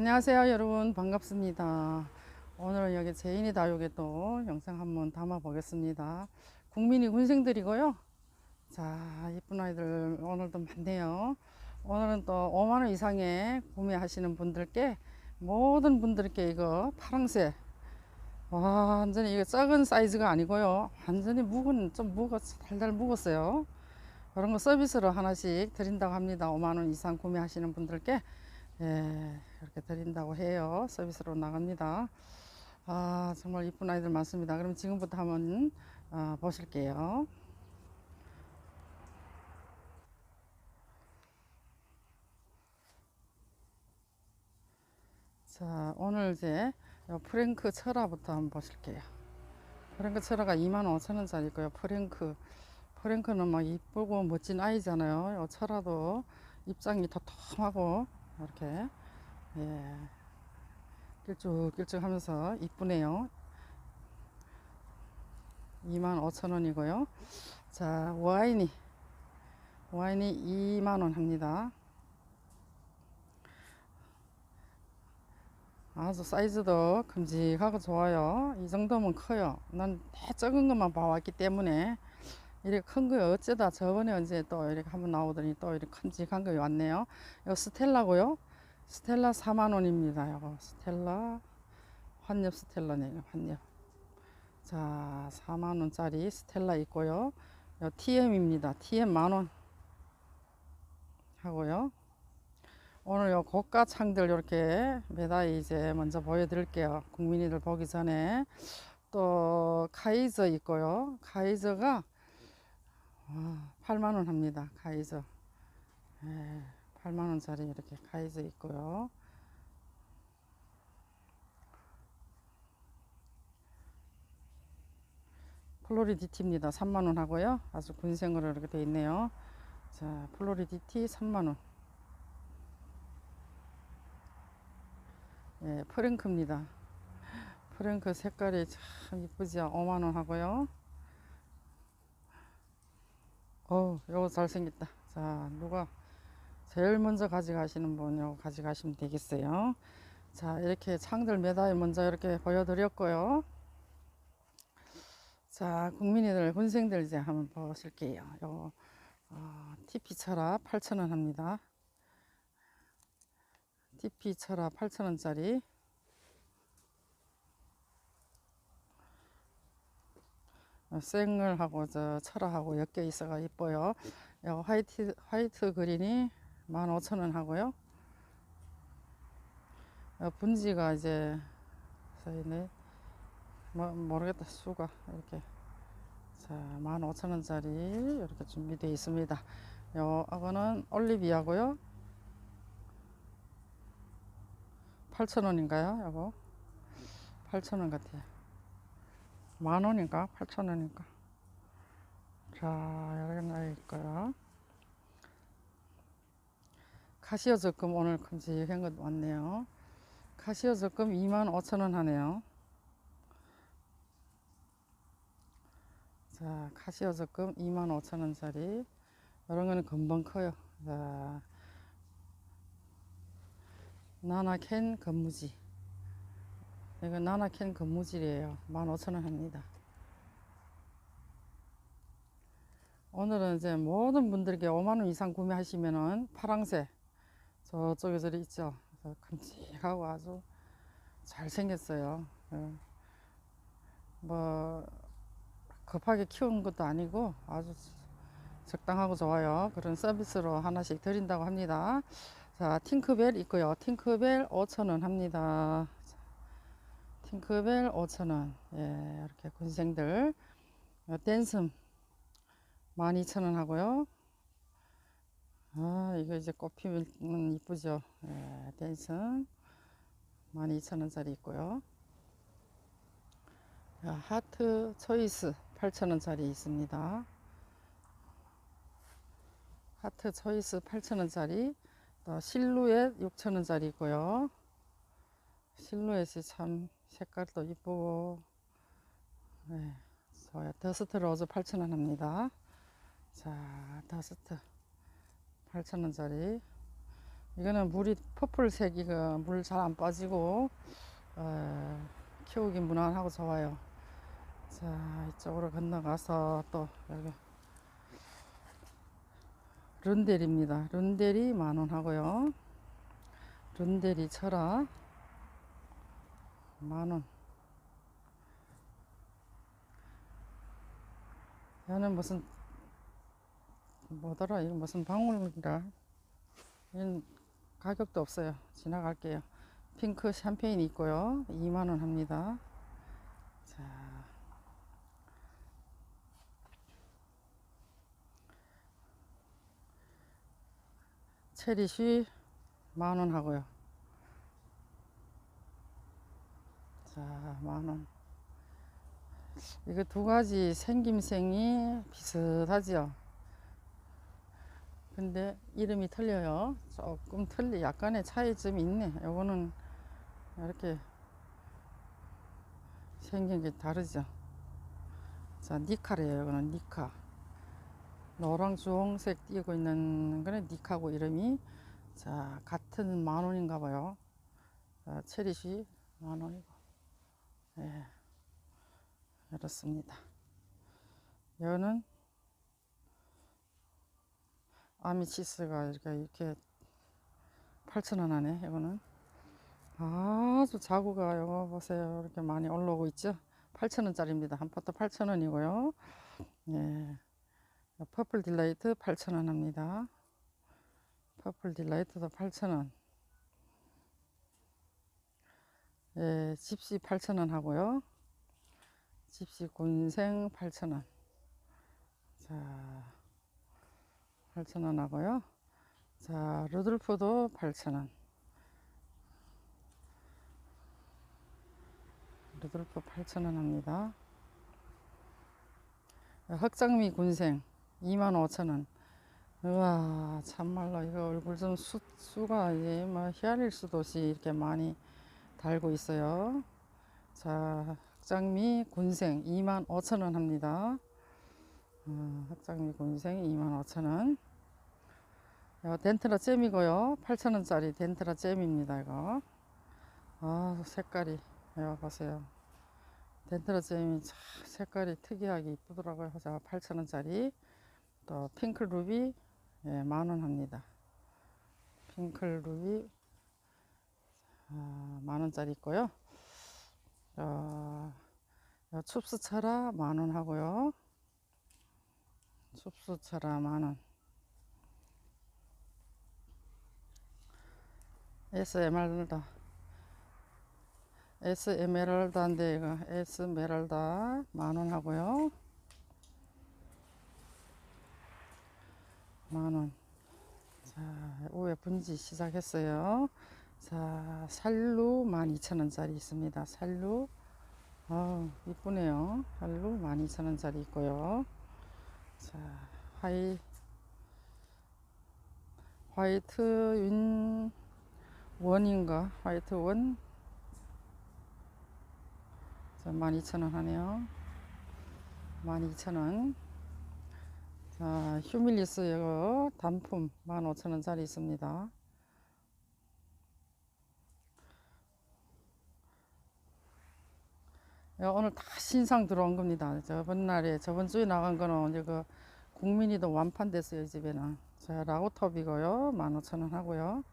안녕하세요 여러분. 반갑습니다. 오늘은 여기 제인이 다육에 또 영상 한번 담아 보겠습니다. 국민이 군생들이고요. 자 이쁜 아이들 오늘도 많네요. 오늘은 또 5만원 이상에 구매하시는 분들께 모든 분들께 이거 파랑새. 완전히 이거 작은 사이즈가 아니고요. 완전히 묵은 좀 묵었 달달 묵었어요. 그런 거 서비스로 하나씩 드린다고 합니다. 5만원 이상 구매하시는 분들께 예, 이렇게 드린다고 해요. 서비스로 나갑니다. 아, 정말 이쁜 아이들 많습니다. 그럼 지금부터 한번 어, 보실게요. 자, 오늘 이제 요 프랭크 철화부터 한번 보실게요. 프랭크 철화가 25,000원짜리고요. 프랭크, 프랭크는 막 이쁘고 멋진 아이잖아요. 요 철화도 입장이 도톰하고 이렇게 예, 길쭉길쭉 하면서 이쁘네요. 25,000원이고요. 자, 와인이 와인이 2만원 합니다. 아주 사이즈도 큼직하고 좋아요. 이 정도면 커요. 난 다 적은 것만 봐왔기 때문에 이렇게 큰거 어쩌다 저번에 언제 또 이렇게 한번 나오더니 또 이렇게 큼직한 거 왔네요. 이거 스텔라고요. 스텔라 4만 원입니다. 이거 스텔라 환엽 스텔라네요. 환엽. 자, 4만 원짜리 스텔라 있고요. 요 TM입니다. TM 만 원. 하고요. 오늘 요 고가 창들 이렇게 매달 이제 먼저 보여드릴게요. 국민이들 보기 전에 또 카이저 있고요. 카이저가 8만 원 합니다. 카이저. 예, 8만 원짜리 이렇게 카이저 있고요. 플로리디티입니다. 3만 원 하고요. 아주 군생으로 이렇게 되어 있네요. 자, 플로리디티 3만 원. 예, 프랭크입니다. 프랭크 색깔이 참 이쁘죠? 5만 원 하고요. 어우, 요거 잘생겼다. 자, 누가 제일 먼저 가져가시는 분 요거 가져가시면 되겠어요. 자, 이렇게 창들 매달 먼저 이렇게 보여드렸고요. 자, 국민이들, 군생들 이제 한번 보실게요. 요, 어, TP 철압 8,000원 합니다. TP 철압 8,000원짜리. 생을하고 저 철화하고 엮여 있어가 이뻐요. 요 화이트 화이트 그린이 15,000원 하고요. 요 분지가 이제 저희네 뭐 모르겠다 수가 이렇게 자 15,000원짜리 이렇게 준비되어 있습니다. 요 이거는 올리비아고요. 8,000원인가요? 요거 8,000원 같아요. 만 원인가? 8천 원인가? 자, 여기 나 있고요. 카시오 적금 오늘 큼직한 것 왔네요. 카시오 적금 2만 5천 원 하네요. 자, 카시오 적금 2만 5천 원짜리. 이런 거는 금방 커요. 자, 나나캔 건무지. 이거 나나캔 건무질이에요. 15,000원 합니다. 오늘은 이제 모든 분들께 5만원 이상 구매하시면은 파랑새 저쪽에 저리 있죠. 큼직하고 아주 잘생겼어요. 예. 뭐 급하게 키운 것도 아니고 아주 적당하고 좋아요. 그런 서비스로 하나씩 드린다고 합니다. 자, 팅크벨 있고요. 팅크벨 5,000원 합니다. 팅크벨 5,000원. 예, 이렇게 군생들. 어, 댄슴 12,000원 하고요. 아, 이거 이제 꽃 피면 이쁘죠. 예, 댄슴 12,000원짜리 있고요. 야, 하트 초이스 8,000원짜리 있습니다. 하트 초이스 8,000원짜리. 또 실루엣 6,000원짜리 있고요. 실루엣이 참 색깔도 이쁘고 네, 좋아요. 더스트 로즈 8,000원 합니다. 자, 더스트 8,000원짜리 이거는 물이 퍼플색이가 물잘 안 빠지고 어, 키우기 무난하고 좋아요. 자 이쪽으로 건너가서 또 여기 룬델입니다. 룬델이 만원 하고요. 룬델이 철아 만원. 얘는 무슨 뭐더라 이거 무슨 방울이라 얘는 가격도 없어요. 지나갈게요. 핑크 샴페인 있고요. 2만원 합니다. 자. 체리쉬 만원 하고요. 자, 만원. 이거 두 가지 생김새이 비슷하지요. 근데 이름이 틀려요. 조금 틀리, 약간의 차이점이 있네. 요거는 이렇게 생긴 게 다르죠. 자, 니카래요. 이거는 니카. 노랑 주홍색 띄고 있는 거는 니카고 이름이 자 같은 만 원인가 봐요. 자, 체리시 만 원이고. 예. 이렇습니다. 이거는 아미치스가 이렇게 이렇게 8,000원 하네. 이거는 아주 자구가 이거 보세요. 이렇게 많이 올라오고 있죠. 8,000원짜리입니다. 한 포트 8,000원이고요. 예. 퍼플 딜라이트 8,000원 합니다. 퍼플 딜라이트도 8,000원. 예, 집시 8,000원 하고요. 집시 곤생 8,000원. 자, 8,000원 하고요. 자, 루돌프도 8,000원. 루돌프 8,000원 합니다. 흑장미 군생 25,000원. 우와, 참말로 이거 얼굴 좀 수, 수가 이제 뭐 헤아릴 수도 없이 이렇게 많이 달고 있어요. 자, 흑장미 군생 25,000원 합니다. 어, 흑장미 군생 25,000원. 요 덴트라 잼이고요. 8,000원짜리 덴트라 잼입니다, 이거. 아, 색깔이. 이거 보세요. 덴트라 잼이 참 색깔이 특이하게 이쁘더라고요. 자, 8,000원짜리. 또 핑클 루비 예, 만원 합니다. 핑클 루비 아, 만원짜리 있고요. 어, 춥스차라 만원 하고요. 춥스차라 만원. 에메랄다. S 에메랄다인데 이거 S 메랄다 만원 하고요. 만원. 자, 오해 분지 시작했어요. 자, 살루 12,000원짜리 있습니다. 살루. 아 이쁘네요. 살루 12,000원짜리 있고요. 자, 하이, 화이트 윤 원인가? 화이트 원. 자, 12,000원 하네요. 12,000원. 자, 휴밀리스 이거 단품 15,000원짜리 있습니다. 이거 오늘 다 신상 들어온 겁니다. 저번 날에 저번 주에 나간 거는 이제 그 국민이도 완판됐어요 집에는. 자 라고톱이고요 15,000원 하고요.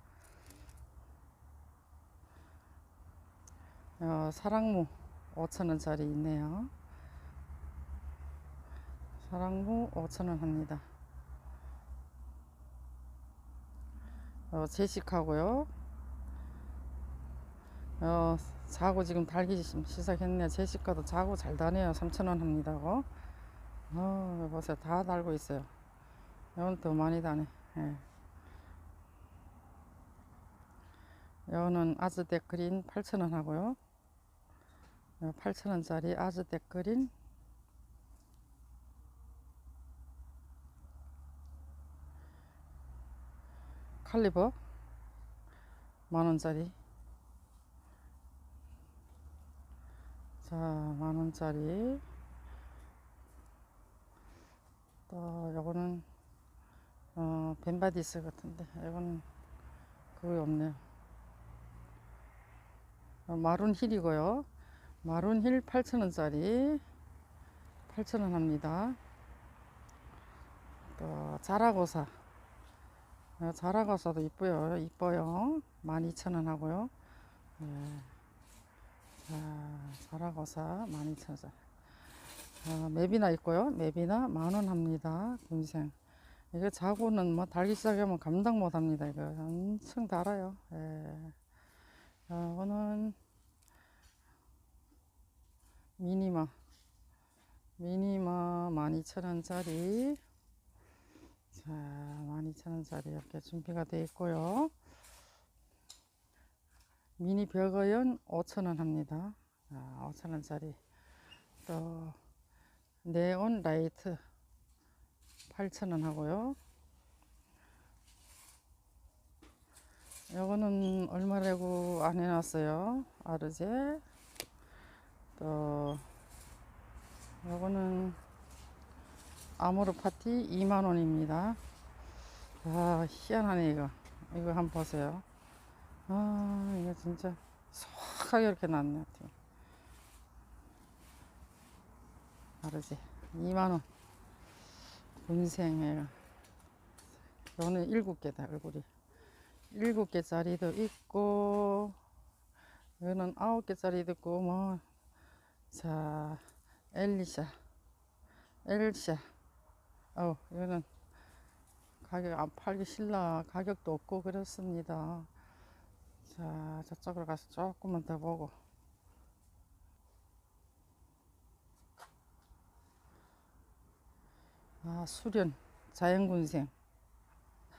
어, 사랑무 5,000원짜리 있네요. 사랑무 5,000원 합니다. 어, 제식하고요. 어, 자고 지금 달기 시작했네. 제시가도 자고 잘 다네요. 3,000원 합니다. 고 어, 보세요. 다 달고 있어요. 이건 더 많이 다네. 예. 이거는 아즈덱 그린 8,000원 하고요. 8,000원짜리 아즈덱 그린 칼리버 만원짜리 자 만원짜리 또 요거는 어 벤바디스 같은데 이거는 그거 없네요. 어, 마룬 힐이고요. 마룬 힐 8,000원짜리 8,000원 합니다. 또 자라고사 어, 자라고사도 이뻐요. 이뻐요. 12,000원 하고요. 예. 자, 자라고사 12,000원. 어, 맵이나 있고요. 맵이나 만원 합니다. 군생. 이거 자고는 뭐 달기 시작하면 감당 못 합니다. 이거 엄청 달아요. 예. 어, 이거는 미니마. 미니마 12,000원짜리. 자, 12,000원짜리 이렇게 준비가 되어 있고요. 미니 벽어연 5,000원 합니다. 자, 5,000원짜리. 또, 네온 라이트 8,000원 하고요. 요거는 얼마라고 안 해놨어요. 아르제. 또, 요거는 아모르 파티 2만원입니다. 아, 희한하네, 이거. 이거 한번 보세요. 아, 이거 진짜 소하게 이렇게 났네. 어 아르제. 2만원. 군생에. 요거는 7개다, 얼굴이. 7개짜리도 있고, 이거는 9개짜리도 있고, 뭐, 자, 엘리샤. 엘샤. 어, 이거는 가격 안 팔기 싫나 가격도 없고 그렇습니다. 자, 저쪽으로 가서 조금만 더 보고. 아, 수련 자연군생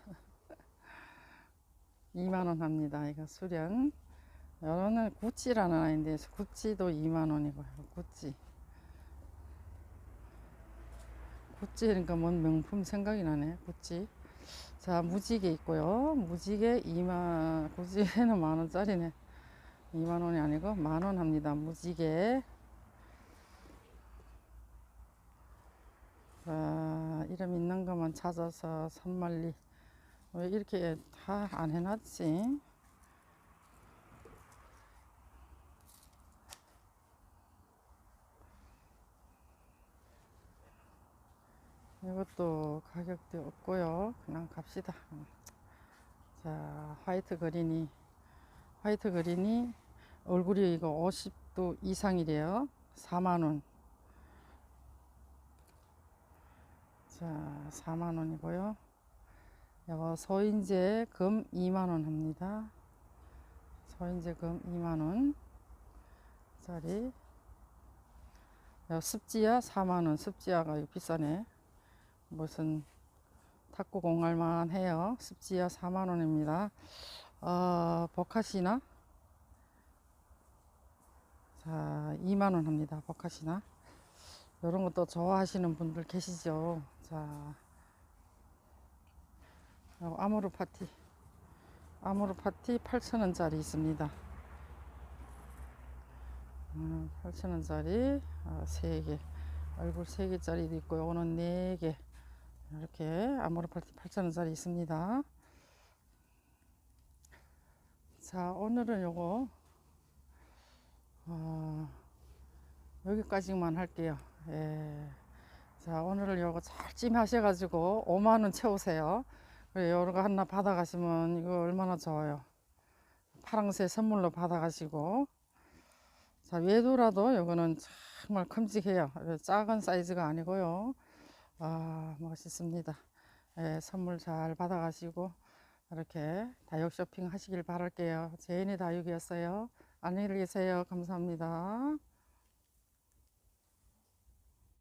2만원 합니다. 이거 수련. 여기는 구찌라는 아이인데 구찌도 2만원이고요. 구찌. 구찌 그러니까 뭔 명품 생각이 나네. 구찌. 자, 무지개 있고요. 무지개 2만, 구찌에는 만 원짜리네. 2만 원이 아니고 만원 합니다. 무지개. 자, 이름 있는 것만 찾아서 선말리. 왜 이렇게 다 안 해놨지? 이것도 가격도 없고요. 그냥 갑시다. 자, 화이트 그린이 화이트 그린이 얼굴이 이거 50도 이상이래요. 4만 원. 자, 4만 원이고요. 이거 서인제 금 2만 원 합니다. 서인제 금 2만 원 짜리. 야, 습지야 4만 원. 습지야가 이거 비싸네. 무슨 탁구 공할만 해요. 습지야 4만 원입니다. 어, 버카시나 자 2만 원 합니다. 버카시나 이런 것도 좋아하시는 분들 계시죠. 자 어, 아모르 파티 아모르 파티 8,000원짜리 있습니다. 음, 8,000원짜리 아, 3개 얼굴 3개짜리도 있고 요거는 4개 이렇게 아모르 파티 8,000원짜리 있습니다. 자, 오늘은 요거, 어, 여기까지만 할게요. 예. 자, 오늘은 요거 잘 찜하셔가지고 5만원 채우세요. 요거 하나 받아가시면 이거 얼마나 좋아요. 파랑새 선물로 받아가시고. 자, 외도라도 요거는 정말 큼직해요. 작은 사이즈가 아니고요. 아, 멋있습니다. 예, 선물 잘 받아가시고 이렇게 다육 쇼핑 하시길 바랄게요. 제인의 다육이었어요. 안녕히 계세요. 감사합니다.